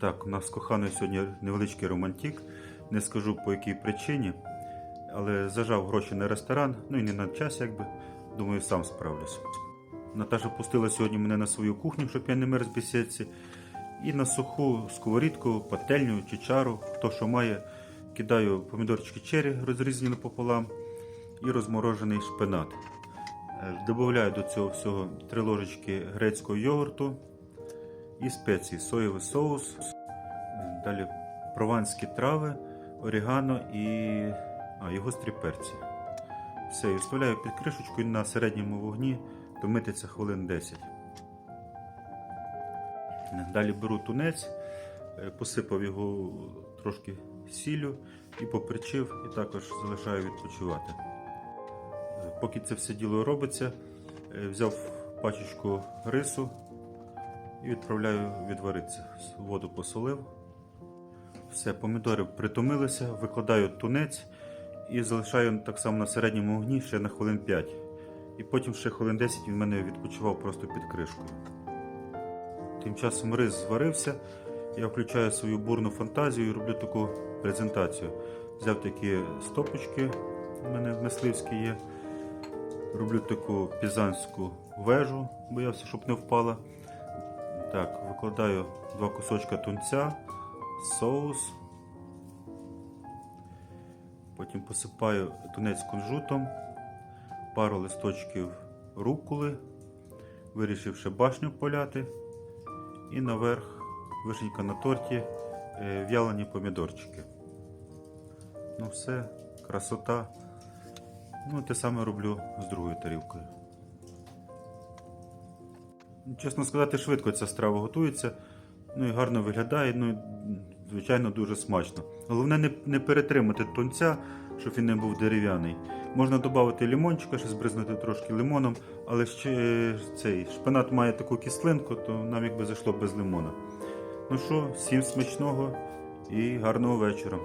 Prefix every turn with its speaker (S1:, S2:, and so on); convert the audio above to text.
S1: Так, у нас з коханою сьогодні невеличкий романтик. Не скажу по якій причині, але зажав гроші на ресторан, ну і не на час, якби. Думаю, сам справлюсь. Наташа пустила сьогодні мене на свою кухню, щоб я не мерз в бесідці. І на суху сковорідку, пательню чи чару, хто що має, кидаю помідорчики черрі, розрізані напополам, і розморожений шпинат. Е, Добавляю до цього всього 3 ложечки грецького йогурту і спеції, соєвий соус, далі прованські трави, орігано і а, і гострі перці. Все, і вставляю під кришечку і на середньому вогні томитися хвилин 10. Далі беру тунець, е, посипав його трошки сіллю і поперчив, і також залишаю відпочивати. Е, Поки це все діло робиться, е, взяв пачечку рису і відправляю відваритися. Воду посолив. Все, помідори притомилися, викладаю тунець і залишаю так само на середньому вогні ще на хвилин 5. І потім ще хвилин 10 він мене відпочивав просто під кришкою. Тим часом рис зварився. Я включаю свою бурну фантазію і роблю таку презентацію. Взяв такі стопочки, у мене в мисливській є. Роблю таку пізанську вежу, боявся, щоб не впала. Так, викладаю два кусочка тунця, соус. Потім посипаю тунець кунжутом, пару листочків руколи, вирішив ще башню поляти. І наверх вишенька на торті, е, в'ялені помідорчики. Ну все, красота. Ну, те саме роблю з другою тарілкою. Чесно сказати, швидко ця страва готується. Ну і гарно виглядає, ну і, звичайно, дуже смачно. Головне не, не перетримати тунця, щоб він не був дерев'яний. Можна додати лимончика, ще збризнути трошки лимоном, але ще е, цей шпинат має таку кислинку, то нам якби зайшло без лимона. Ну що, всім смачного і гарного вечора.